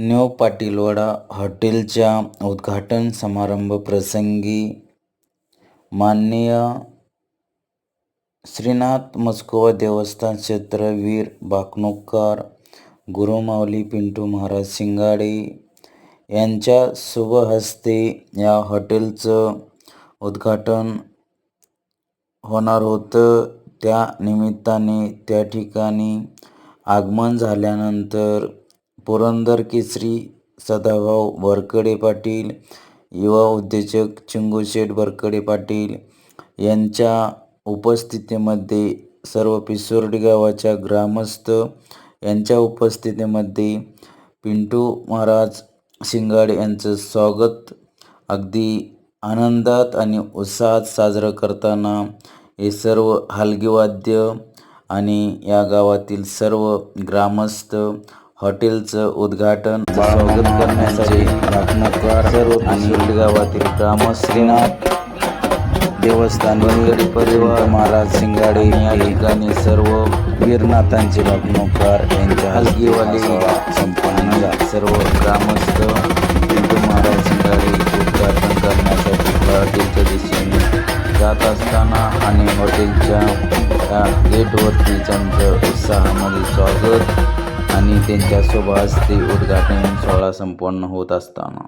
New Patilwada हॉटेलच्या उद्घाटन समारंभप्रसंगी माननीय श्रीनाथ मस्कोवा देवस्थान क्षेत्र वीर भाकणूककार गुरुमावली पिंटू महाराज शिंगाडे यांच्या शुभहस्ते या हॉटेलचं उद्घाटन होणार होतं. त्या निमित्ताने त्या ठिकाणी आगमन झाल्यानंतर पुरंदर केसरी सदाभाऊ बरकडे पाटील युवा उद्योजक चिंगूशेठ बरकडे पाटील यांच्या उपस्थितीमध्ये सर्व पिसोर्डी गावाच्या ग्रामस्थ यांच्या उपस्थितीमध्ये पिंटू महाराज शिंगाडे यांचं स्वागत. अगदी आनंदात आणि उत्साहात साजरं करताना हे सर्व हलगीवाद्य आणि या गावातील सर्व ग्रामस्थ हॉटेलचं उद्घाटन स्वागत करण्यासाठी भाकणूककार सर्व पिसोर्डी गावातील ग्रामस्थ श्रीनाथ देवस्थान वनगडी परिवार महाराज शिंगाडे या ठिकाणी सर्व वीरनाथांचे भागणूककार यांच्या हलगीवाली संपन्न सर्व ग्रामस्थ हिंदू महाराज शिंगाडे उद्घाटन करण्यासाठी हॉटेलच्या दिशेने जात असताना आणि हॉटेलच्या गेटवरती त्यांचं उत्साहामध्ये स्वागत. आणि त्यांच्या ते उद्घाटन सोहळा संपन्न होत असताना.